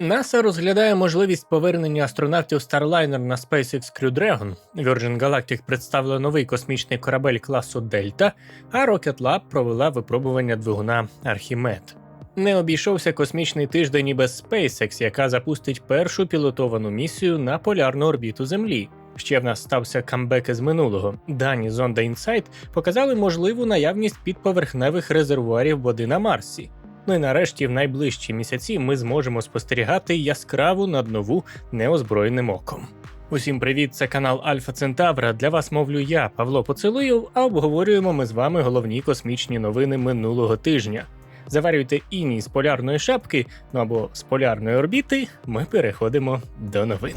НАСА розглядає можливість повернення астронавтів Starliner на SpaceX Crew Dragon. Virgin Galactic представила новий космічний корабель класу Дельта, а Rocket Lab провела випробування двигуна Архімед. Не обійшовся космічний тиждень і без SpaceX, яка запустить першу пілотовану місію на полярну орбіту Землі. Ще в нас стався камбек із минулого. Дані зонда Insight показали можливу наявність підповерхневих резервуарів води на Марсі. Ну і нарешті, в найближчі місяці ми зможемо спостерігати яскраву наднову неозброєним оком. Усім привіт, це канал Альфа Центавра. Для вас мовлю я, Павло Поцелуєв, а обговорюємо ми з вами головні космічні новини минулого тижня. Заварюйте іній з полярної шапки, ну або з полярної орбіти. Ми переходимо до новин.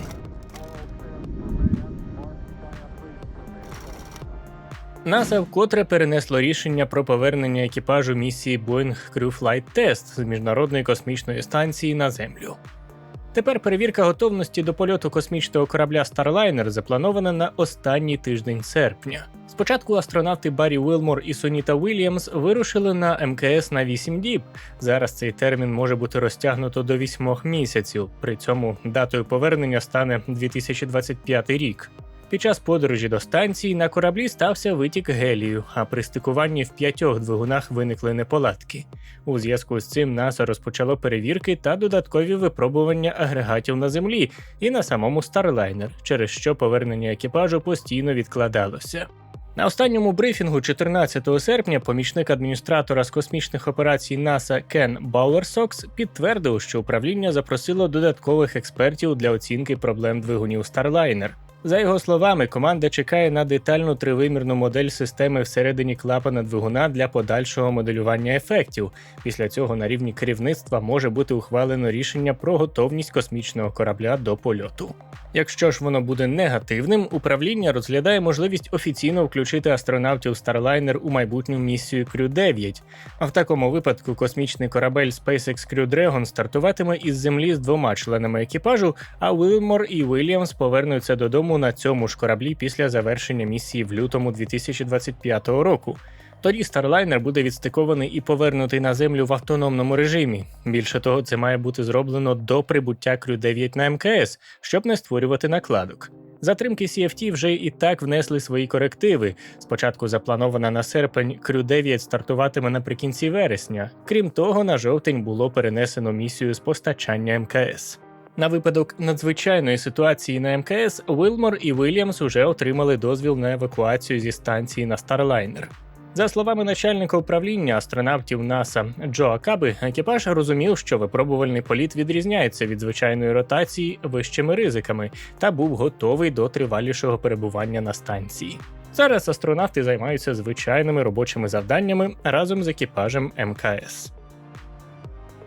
НАСА вкотре перенесло рішення про повернення екіпажу місії Boeing Crew Flight Test з міжнародної космічної станції на Землю. Тепер перевірка готовності до польоту космічного корабля Starliner запланована на останній тиждень серпня. Спочатку астронавти Баррі Уилмор і Соніта Уільямс вирушили на МКС на 8 діб. Зараз цей термін може бути розтягнуто до 8 місяців. При цьому датою повернення стане 2025 рік. Під час подорожі до станції на кораблі стався витік гелію, а при стикуванні в п'ятьох двигунах виникли неполадки. У зв'язку з цим НАСА розпочало перевірки та додаткові випробування агрегатів на землі і на самому Starliner, через що повернення екіпажу постійно відкладалося. На останньому брифінгу 14 серпня помічник адміністратора з космічних операцій НАСА Кен Бауерсокс підтвердив, що управління запросило додаткових експертів для оцінки проблем двигунів Starliner. За його словами, команда чекає на детальну тривимірну модель системи всередині клапана двигуна для подальшого моделювання ефектів. Після цього на рівні керівництва може бути ухвалено рішення про готовність космічного корабля до польоту. Якщо ж воно буде негативним, управління розглядає можливість офіційно включити астронавтів Starliner у майбутню місію Crew 9. А в такому випадку космічний корабель SpaceX Crew Dragon стартуватиме із землі з двома членами екіпажу, а Уилмор і Вільямс повернуться додому на цьому ж кораблі після завершення місії в лютому 2025 року. Тоді Starliner буде відстикований і повернутий на землю в автономному режимі. Більше того, це має бути зроблено до прибуття Crew 9 на МКС, щоб не створювати накладок. Затримки CFT вже і так внесли свої корективи. Спочатку запланована на серпень Crew 9 стартуватиме наприкінці вересня. Крім того, на жовтень було перенесено місію з постачання МКС. На випадок надзвичайної ситуації на МКС Вилмор і Вільямс уже отримали дозвіл на евакуацію зі станції на Starliner. За словами начальника управління астронавтів НАСА Джо Акаби, екіпаж розумів, що випробувальний політ відрізняється від звичайної ротації вищими ризиками та був готовий до тривалішого перебування на станції. Зараз астронавти займаються звичайними робочими завданнями разом з екіпажем МКС.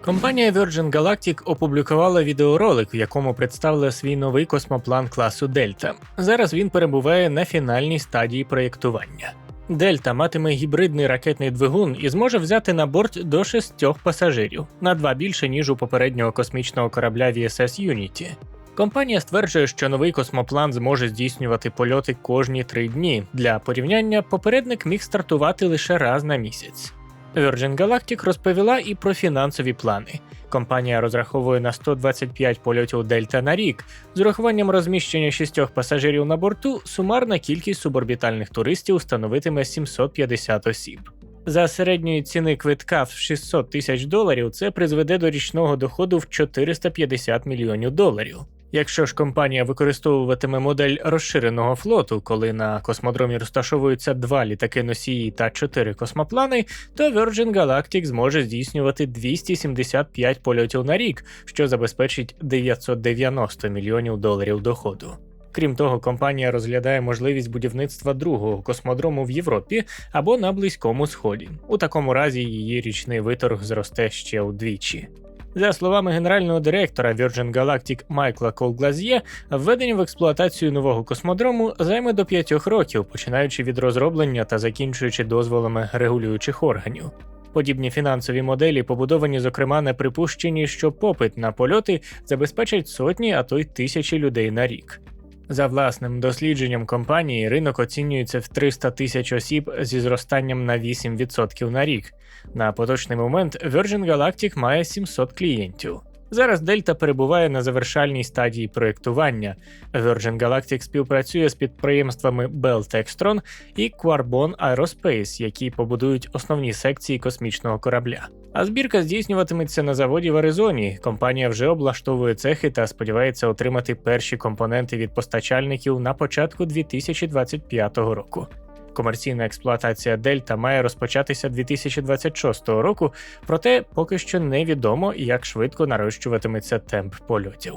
Компанія Virgin Galactic опублікувала відеоролик, в якому представила свій новий космоплан класу Дельта. Зараз він перебуває на фінальній стадії проєктування. Дельта матиме гібридний ракетний двигун і зможе взяти на борт до шестьох пасажирів на два більше ніж у попереднього космічного корабля VSS Unity. Компанія стверджує, що новий космоплан зможе здійснювати польоти кожні три дні. Для порівняння попередник міг стартувати лише раз на місяць. Virgin Galactic розповіла і про фінансові плани. Компанія розраховує на 125 польотів Дельта на рік. З урахуванням розміщення шістьох пасажирів на борту, сумарна кількість суборбітальних туристів становитиме 750 осіб. За середньої ціни квитка в 600 тисяч доларів це призведе до річного доходу в 450 мільйонів доларів. Якщо ж компанія використовуватиме модель розширеного флоту, коли на космодромі розташовуються два літаки носії та чотири космоплани, то Virgin Galactic зможе здійснювати 275 польотів на рік, що забезпечить 990 мільйонів доларів доходу. Крім того, компанія розглядає можливість будівництва другого космодрому в Європі або на Близькому Сході. У такому разі її річний виторг зросте ще удвічі. За словами генерального директора Virgin Galactic Майкла Колглазьє, введення в експлуатацію нового космодрому займе до п'ятьох років, починаючи від розроблення та закінчуючи дозволами регулюючих органів. Подібні фінансові моделі побудовані, зокрема, на припущенні, що попит на польоти забезпечать сотні, а то й тисячі людей на рік. За власним дослідженням компанії, ринок оцінюється в 300 тисяч осіб зі зростанням на 8% на рік. На поточний момент Virgin Galactic має 700 клієнтів. Зараз Дельта перебуває на завершальній стадії проєктування. Virgin Galactic співпрацює з підприємствами Bell Textron і Quarbon Aerospace, які побудують основні секції космічного корабля. А збірка здійснюватиметься на заводі в Аризоні. Компанія вже облаштовує цехи та сподівається отримати перші компоненти від постачальників на початку 2025 року. Комерційна експлуатація Дельта має розпочатися 2026 року, проте поки що невідомо, як швидко нарощуватиметься темп польотів.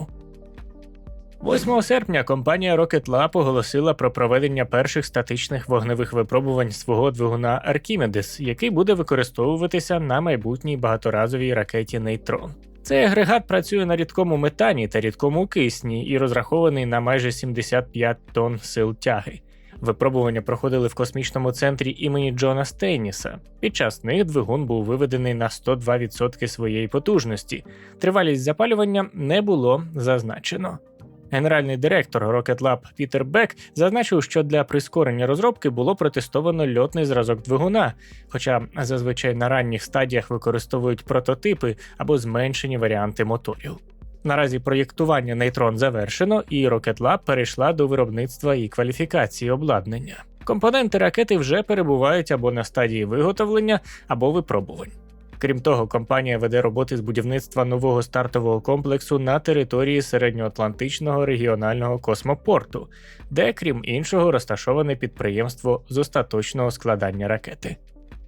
8 серпня компанія Rocket Lab оголосила про проведення перших статичних вогневих випробувань свого двигуна Archimedes, який буде використовуватися на майбутній багаторазовій ракеті Нейтрон. Цей агрегат працює на рідкому метані та рідкому кисні і розрахований на майже 75 тонн сил тяги. Випробування проходили в космічному центрі імені Джона Стейніса. Під час них двигун був виведений на 102% своєї потужності. Тривалість запалювання не було зазначено. Генеральний директор Rocket Lab Пітер Бек зазначив, що для прискорення розробки було протестовано льотний зразок двигуна, хоча зазвичай на ранніх стадіях використовують прототипи або зменшені варіанти моторів. Наразі проєктування нейтрон завершено, і Lab перейшла до виробництва і кваліфікації обладнання. Компоненти ракети вже перебувають або на стадії виготовлення, або випробувань. Крім того, компанія веде роботи з будівництва нового стартового комплексу на території середньоатлантичного регіонального космопорту, де, крім іншого, розташоване підприємство з остаточного складання ракети.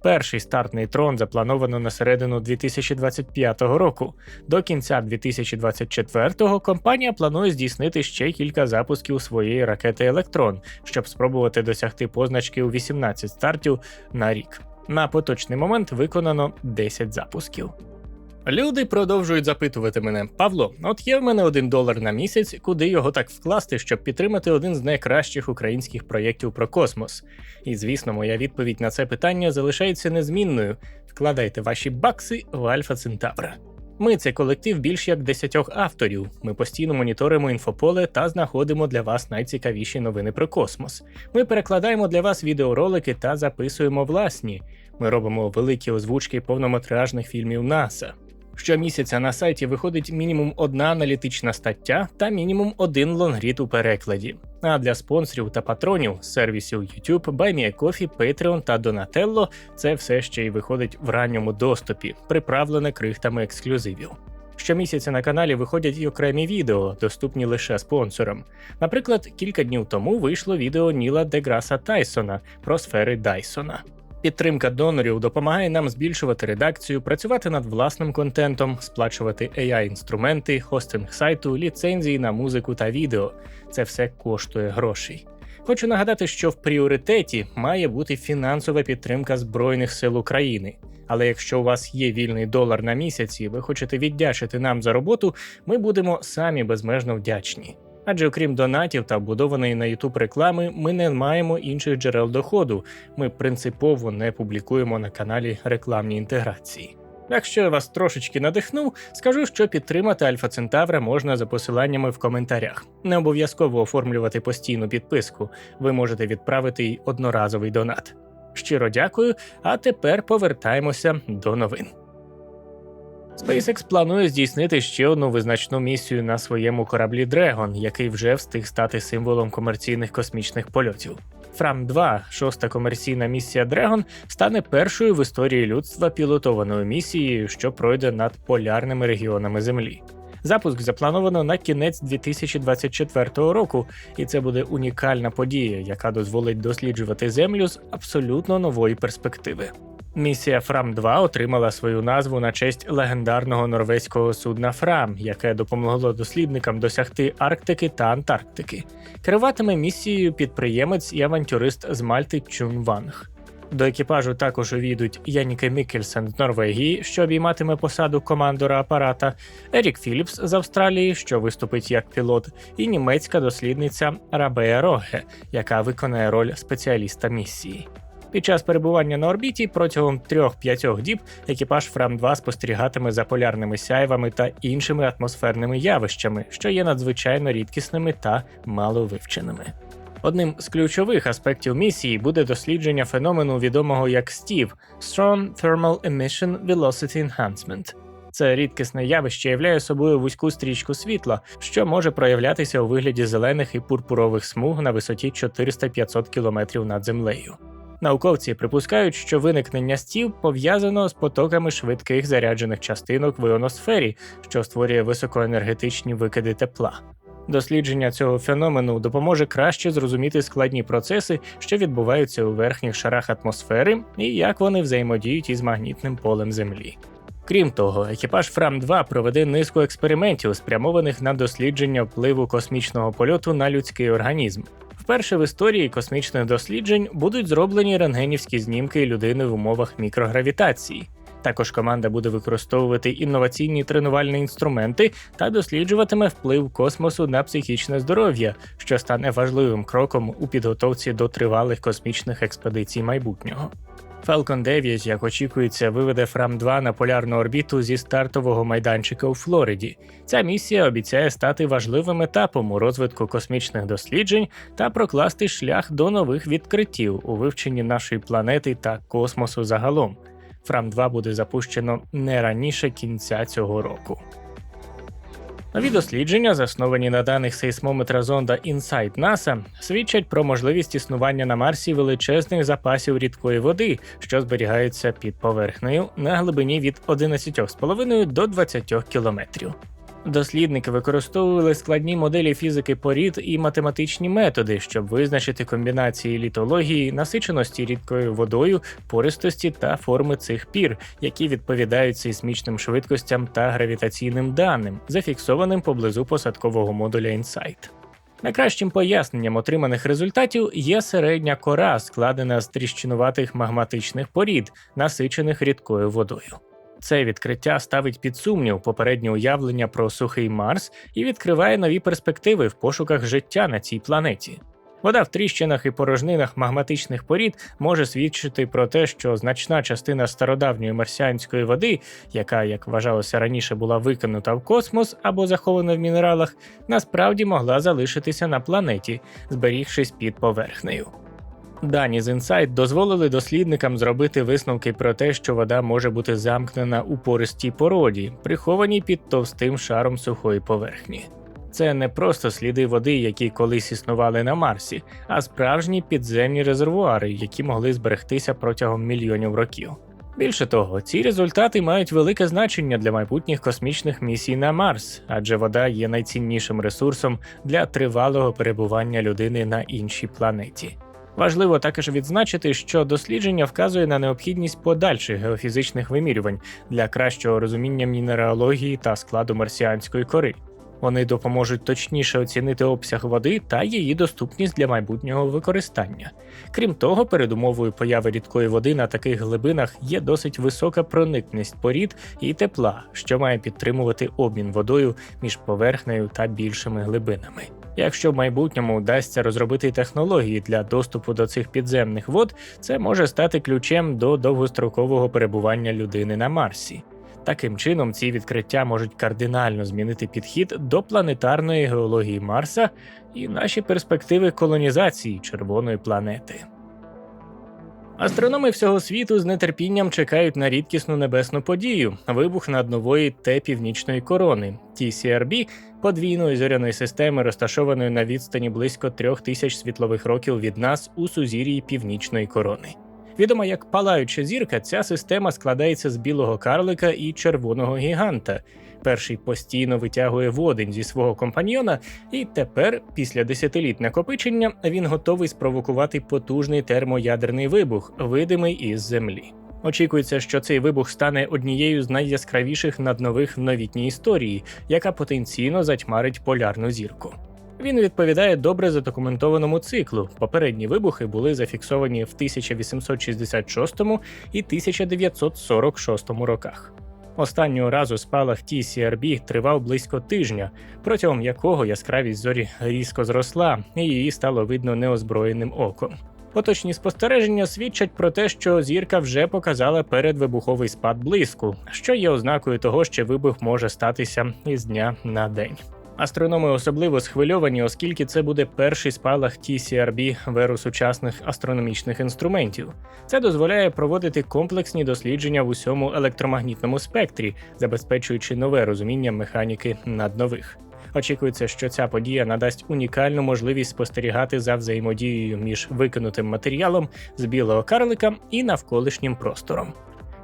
Перший старт нейтрон заплановано на середину 2025 року. До кінця 2024-го компанія планує здійснити ще кілька запусків своєї ракети Електрон, щоб спробувати досягти позначки у 18 стартів на рік. На поточний момент виконано 10 запусків. Люди продовжують запитувати мене: Павло, от є в мене один долар на місяць, куди його так вкласти, щоб підтримати один з найкращих українських проєктів про космос. І звісно, моя відповідь на це питання залишається незмінною: вкладайте ваші бакси в Альфа Центавра. Ми це колектив більш як десятьох авторів. Ми постійно моніторимо інфополе та знаходимо для вас найцікавіші новини про космос. Ми перекладаємо для вас відеоролики та записуємо власні. Ми робимо великі озвучки повнометражних фільмів НАСА. Щомісяця на сайті виходить мінімум одна аналітична стаття та мінімум один лонгрід у перекладі. А для спонсорів та патронів сервісів YouTube, BuyMeACoffee, Patreon та Donatello це все ще й виходить в ранньому доступі, приправлене крихтами ексклюзивів. Щомісяця на каналі виходять і окремі відео, доступні лише спонсорам. Наприклад, кілька днів тому вийшло відео Ніла Деграса Тайсона про сфери Дайсона. Підтримка донорів допомагає нам збільшувати редакцію, працювати над власним контентом, сплачувати AI-інструменти, хостинг сайту, ліцензії на музику та відео. Це все коштує грошей. Хочу нагадати, що в пріоритеті має бути фінансова підтримка Збройних сил України. Але якщо у вас є вільний долар на місяць і ви хочете віддячити нам за роботу, ми будемо самі безмежно вдячні. Адже окрім донатів та вбудованої на YouTube реклами, ми не маємо інших джерел доходу. Ми принципово не публікуємо на каналі рекламні інтеграції. Якщо я вас трошечки надихнув, скажу, що підтримати Альфа Центавра можна за посиланнями в коментарях. Не обов'язково оформлювати постійну підписку. Ви можете відправити й одноразовий донат. Щиро дякую, а тепер повертаємося до новин. SpaceX планує здійснити ще одну визначну місію на своєму кораблі Dragon, який вже встиг стати символом комерційних космічних польотів. Фрам 2 шоста комерційна місія Dragon, стане першою в історії людства пілотованою місією, що пройде над полярними регіонами Землі. Запуск заплановано на кінець 2024 року, і це буде унікальна подія, яка дозволить досліджувати землю з абсолютно нової перспективи. Місія Фрам 2 отримала свою назву на честь легендарного норвезького судна Фрам, яке допомогло дослідникам досягти Арктики та Антарктики. Керуватиме місією підприємець і авантюрист з Мальти Чун Ванг. До екіпажу також увійдуть Яніке Мікельсен з Норвегії, що обійматиме посаду командора апарата, Ерік Філіпс з Австралії, що виступить як пілот, і німецька дослідниця Рабея Роге, яка виконає роль спеціаліста місії. Під час перебування на орбіті протягом 3-5 діб екіпаж Фрам 2 спостерігатиме за полярними сяйвами та іншими атмосферними явищами, що є надзвичайно рідкісними та маловивченими. Одним з ключових аспектів місії буде дослідження феномену відомого як STEVE – Strong Thermal Emission Velocity Enhancement. Це рідкісне явище являє собою вузьку стрічку світла, що може проявлятися у вигляді зелених і пурпурових смуг на висоті 400-500 км над землею. Науковці припускають, що виникнення стів пов'язано з потоками швидких заряджених частинок в іоносфері, що створює високоенергетичні викиди тепла. Дослідження цього феномену допоможе краще зрозуміти складні процеси, що відбуваються у верхніх шарах атмосфери, і як вони взаємодіють із магнітним полем Землі. Крім того, екіпаж Фрам 2 проведе низку експериментів, спрямованих на дослідження впливу космічного польоту на людський організм. Вперше в історії космічних досліджень будуть зроблені рентгенівські знімки людини в умовах мікрогравітації. Також команда буде використовувати інноваційні тренувальні інструменти та досліджуватиме вплив космосу на психічне здоров'я, що стане важливим кроком у підготовці до тривалих космічних експедицій майбутнього. Falcon 9, як очікується, виведе Фрам 2 на полярну орбіту зі стартового майданчика у Флориді. Ця місія обіцяє стати важливим етапом у розвитку космічних досліджень та прокласти шлях до нових відкриттів у вивченні нашої планети та космосу загалом. Фрам 2 буде запущено не раніше кінця цього року. Нові дослідження, засновані на даних сейсмометра зонда InSight NASA, свідчать про можливість існування на Марсі величезних запасів рідкої води, що зберігаються під поверхнею на глибині від 11,5 до 20 кілометрів. Дослідники використовували складні моделі фізики порід і математичні методи, щоб визначити комбінації літології, насиченості рідкою водою, пористості та форми цих пір, які відповідають сейсмічним швидкостям та гравітаційним даним, зафіксованим поблизу посадкового модуля InSight. Найкращим поясненням отриманих результатів є середня кора, складена з тріщинуватих магматичних порід, насичених рідкою водою. Це відкриття ставить під сумнів попереднє уявлення про сухий Марс і відкриває нові перспективи в пошуках життя на цій планеті. Вода в тріщинах і порожнинах магматичних порід може свідчити про те, що значна частина стародавньої марсіанської води, яка, як вважалося раніше, була викинута в космос або захована в мінералах, насправді могла залишитися на планеті, зберігшись під поверхнею. Дані з Insight дозволили дослідникам зробити висновки про те, що вода може бути замкнена у пористій породі, прихованій під товстим шаром сухої поверхні. Це не просто сліди води, які колись існували на Марсі, а справжні підземні резервуари, які могли зберегтися протягом мільйонів років. Більше того, ці результати мають велике значення для майбутніх космічних місій на Марс, адже вода є найціннішим ресурсом для тривалого перебування людини на іншій планеті. Важливо також відзначити, що дослідження вказує на необхідність подальших геофізичних вимірювань для кращого розуміння мінералогії та складу марсіанської кори. Вони допоможуть точніше оцінити обсяг води та її доступність для майбутнього використання. Крім того, передумовою появи рідкої води на таких глибинах є досить висока проникність порід і тепла, що має підтримувати обмін водою між поверхнею та більшими глибинами. Якщо в майбутньому вдасться розробити технології для доступу до цих підземних вод, це може стати ключем до довгострокового перебування людини на Марсі. Таким чином, ці відкриття можуть кардинально змінити підхід до планетарної геології Марса і наші перспективи колонізації червоної планети. Астрономи всього світу з нетерпінням чекають на рідкісну небесну подію вибух над нової Т північної корони TCRB подвійної зоряної системи, розташованої на відстані близько трьох тисяч світлових років від нас у сузір'ї північної корони. Відома як палаюча зірка, ця система складається з білого карлика і червоного гіганта. Перший постійно витягує водень зі свого компаньйона, і тепер, після десятиліть накопичення, він готовий спровокувати потужний термоядерний вибух, видимий із землі. Очікується, що цей вибух стане однією з найяскравіших наднових в новітній історії, яка потенційно затьмарить полярну зірку. Він відповідає добре задокументованому циклу. Попередні вибухи були зафіксовані в 1866 і 1946 роках. Останнього разу спалах TCRB тривав близько тижня, протягом якого яскравість зорі різко зросла, і її стало видно неозброєним оком. Поточні спостереження свідчать про те, що зірка вже показала передвибуховий спад блиску, що є ознакою того, що вибух може статися із дня на день. Астрономи особливо схвильовані, оскільки це буде перший спалах TCRB в еру сучасних астрономічних інструментів. Це дозволяє проводити комплексні дослідження в усьому електромагнітному спектрі, забезпечуючи нове розуміння механіки наднових. Очікується, що ця подія надасть унікальну можливість спостерігати за взаємодією між викинутим матеріалом з білого карлика і навколишнім простором.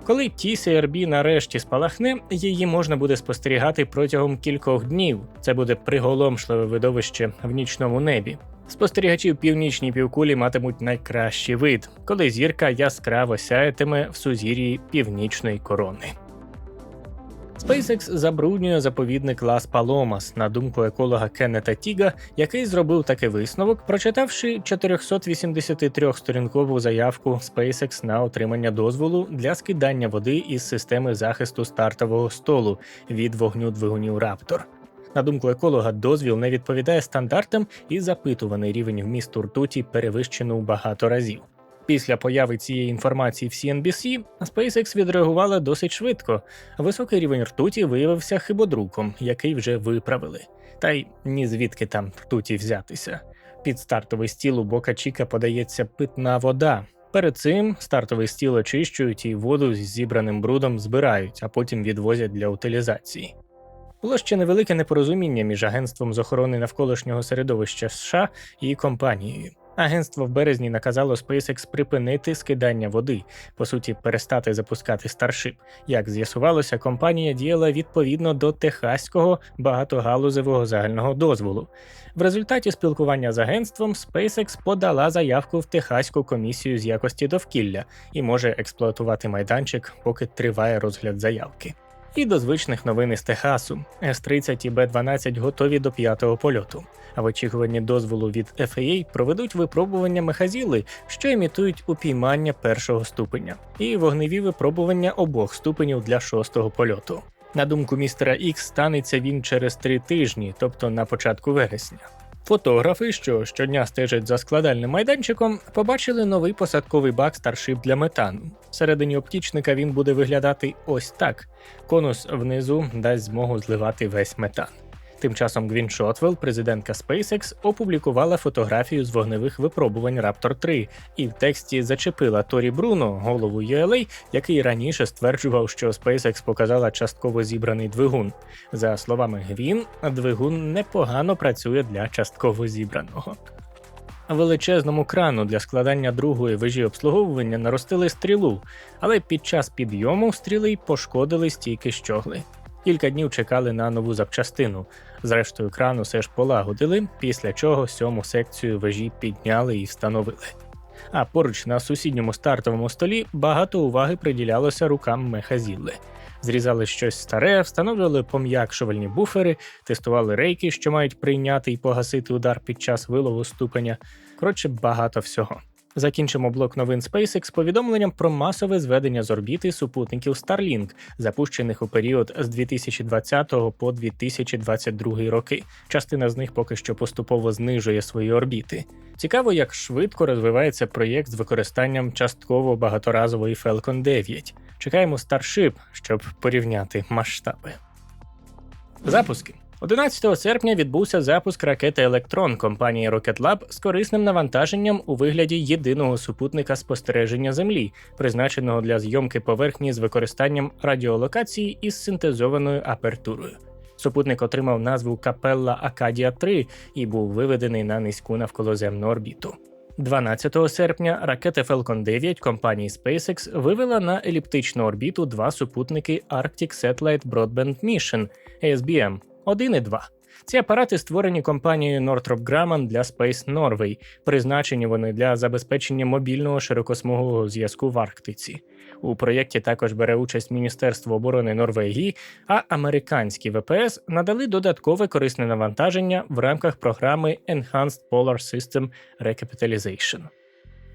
Коли TCRB нарешті спалахне, її можна буде спостерігати протягом кількох днів. Це буде приголомшливе видовище в нічному небі. Спостерігачі в північній півкулі матимуть найкращий вид, коли зірка яскраво сяятиме в сузір'ї північної корони. SpaceX забруднює заповідник Лас Паломас, на думку еколога Кеннета Тіга, який зробив такий висновок, прочитавши 483-сторінкову заявку SpaceX на отримання дозволу для скидання води із системи захисту стартового столу від вогню двигунів Raptor. На думку еколога, дозвіл не відповідає стандартам і запитуваний рівень вмісту ртуті перевищено в багато разів. Після появи цієї інформації в CNBC SpaceX відреагувала досить швидко. Високий рівень ртуті виявився хибодруком, який вже виправили. Та й ні звідки там ртуті взятися. Під стартовий стіл у Бока Чіка подається питна вода. Перед цим стартовий стіл очищують і воду з зібраним брудом збирають, а потім відвозять для утилізації. Було ще невелике непорозуміння між агентством з охорони навколишнього середовища США і компанією. Агентство в березні наказало SpaceX припинити скидання води, по суті, перестати запускати Starship. Як з'ясувалося, компанія діяла відповідно до техаського багатогалузевого загального дозволу. В результаті спілкування з агентством SpaceX подала заявку в Техаську комісію з якості довкілля і може експлуатувати майданчик, поки триває розгляд заявки. І до звичних новин із Техасу С-30 і Б-12 готові до п'ятого польоту. А в очікуванні дозволу від FAA проведуть випробування мехазіли, що імітують упіймання першого ступеня, і вогневі випробування обох ступенів для шостого польоту. На думку містера Ікс, станеться він через три тижні, тобто на початку вересня. Фотографи, що щодня стежать за складальним майданчиком, побачили новий посадковий бак Starship для метану. Всередині оптічника він буде виглядати ось так: конус внизу дасть змогу зливати весь метан. Тим часом Гвін Шотвелл, президентка SpaceX, опублікувала фотографію з вогневих випробувань Raptor 3 і в тексті зачепила Торі Бруно, голову ULA, який раніше стверджував, що SpaceX показала частково зібраний двигун. За словами Гвін, двигун непогано працює для частково зібраного. Величезному крану для складання другої вежі обслуговування наростили стрілу, але під час підйому стріли й пошкодили стійки щогли. Кілька днів чекали на нову запчастину. Зрештою, кран усе ж полагодили, після чого сьому секцію вежі підняли і встановили. А поруч на сусідньому стартовому столі багато уваги приділялося рукам мехазілли. Зрізали щось старе, встановлювали пом'якшувальні буфери, тестували рейки, що мають прийняти і погасити удар під час вилову ступеня. Коротше, багато всього. Закінчимо блок новин SpaceX повідомленням про масове зведення з орбіти супутників Starlink, запущених у період з 2020 по 2022 роки. Частина з них поки що поступово знижує свої орбіти. Цікаво, як швидко розвивається проєкт з використанням частково багаторазової Falcon 9. Чекаємо Starship, щоб порівняти масштаби. Запуски. 11 серпня відбувся запуск ракети Електрон компанії Rocket Lab з корисним навантаженням у вигляді єдиного супутника спостереження Землі, призначеного для зйомки поверхні з використанням радіолокації із синтезованою апертурою. Супутник отримав назву Капелла Акадія 3 і був виведений на низьку навколоземну орбіту. 12 серпня ракета Falcon 9 компанії SpaceX вивела на еліптичну орбіту два супутники Arctic Satellite Broadband Mission ASBM 1 і 2. Ці апарати створені компанією Northrop Grumman для Space Norway, призначені вони для забезпечення мобільного широкосмугового зв'язку в Арктиці. У проєкті також бере участь Міністерство оборони Норвегії, а американські ВПС надали додаткове корисне навантаження в рамках програми Enhanced Polar System Recapitalization.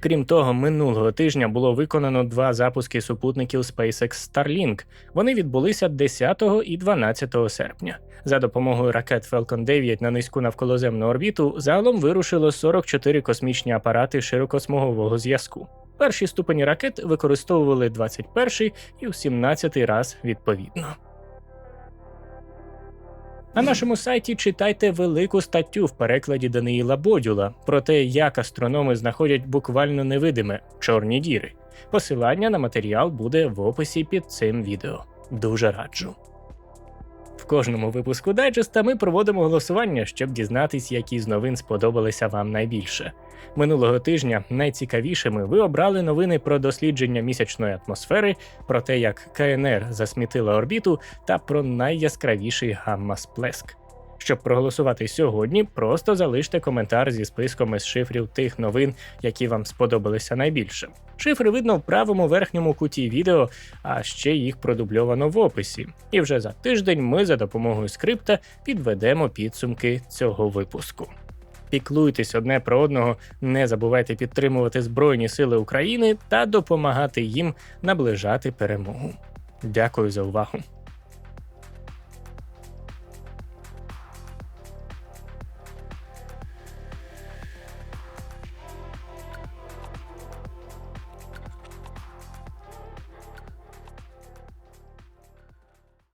Крім того, минулого тижня було виконано два запуски супутників SpaceX Starlink. Вони відбулися 10 і 12 серпня. За допомогою ракет Falcon 9 на низьку навколоземну орбіту загалом вирушило 44 космічні апарати широкосмугового зв'язку. Перші ступені ракет використовували 21 і в 17 раз відповідно. На нашому сайті читайте велику статтю в перекладі Даниїла Бодюла про те, як астрономи знаходять буквально невидиме чорні діри. Посилання на матеріал буде в описі під цим відео. Дуже раджу. Кожному випуску дайджеста ми проводимо голосування, щоб дізнатись, які з новин сподобалися вам найбільше. Минулого тижня найцікавішими ви обрали новини про дослідження місячної атмосфери, про те, як КНР засмітила орбіту, та про найяскравіший гамма-сплеск. Щоб проголосувати сьогодні, просто залиште коментар зі списком із шифрів тих новин, які вам сподобалися найбільше. Шифри видно в правому верхньому куті відео, а ще їх продубльовано в описі. І вже за тиждень ми за допомогою скрипта підведемо підсумки цього випуску. Піклуйтесь одне про одного, не забувайте підтримувати Збройні Сили України та допомагати їм наближати перемогу. Дякую за увагу.